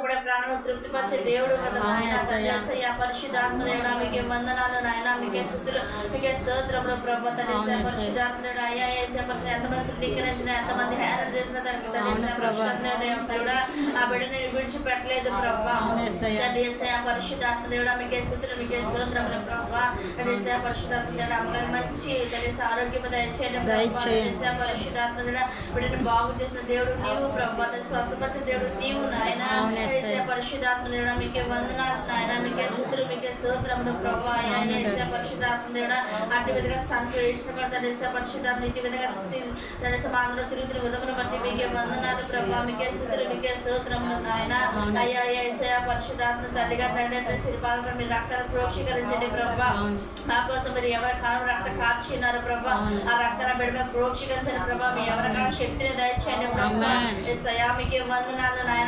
కూడా ప్రాణం తృప్తిపరిచే దేవుడు కదా నాయన పరిశుద్ధాత్మ దేవుడా. మీకే వందనాలు నాయన. మీకే స్థుతులు మీకే స్తోత్రములు ప్రభు పరిశుద్ధాత్మ దేవుడా అయ్యా యేసయ్య పరిశుద్ధ. ఎంతమంది టీకరించిన ఎంతమంది హేరణ చేసిన పరిశుద్ధాత్మ దేవుడా ఆ బిడ్డని విడిచిపెట్టలేదు ప్రభు. తండ్రి యేసయ్య పరిశుద్ధాత్మ దేవుడా మీకే స్థుతులు మీకే స్తోత్రములు ప్రభు. పరిశుద్ధాత్మ దేవుడా అమ్మగారు మంచి తండ్రి యేసయ్య ఆరోగ్యము దయచేయండి పరిశుద్ధాత్మ దేవుడా బిడ్డని బాగు చేసిన దేవుడు నీవు ప్రభు. స్వస్థపరిచిన దేవుడు నీవు నాయన. అవును యేసయ్య. యేసయ్య పరిశుద్ధాత్మ దేవుడా మీకే వందనాలు నాయన. మీకే స్థుతులు మీకే స్తోత్రములు ప్రభు. పరిశుద్ధాత్మ దేవుడా అట్టి విధంగా స్టంట్ వేసిన పడతాను యేసయ్య పరిశుద్ధాత్మ ఇటు విధంగా అందరూ తిరుగుతున్న విధమును బట్టి మీకే వందనాలు ప్రభు. మీకే స్థుతులు మీకే స్తోత్రములు నాయన. అయ్యా యేసయ్య పరిశుద్ధాత్మ తల్లిగా తండ్రి శ్రీపాదం మీరు రక్తాన్ని ప్రోక్షీకరించండి ప్రభు. మా కోసం మీరు ఎవరి కాలం రక్త కార్చినారు ప్రభు? ఆ రక్తాన్ని బిడ్డ ప్రోక్షీకరించండి ప్రభు. మీ ఎవరికైనా శక్తిని దయచేయండి ప్రభు. మీకే వందనాలు నాయన.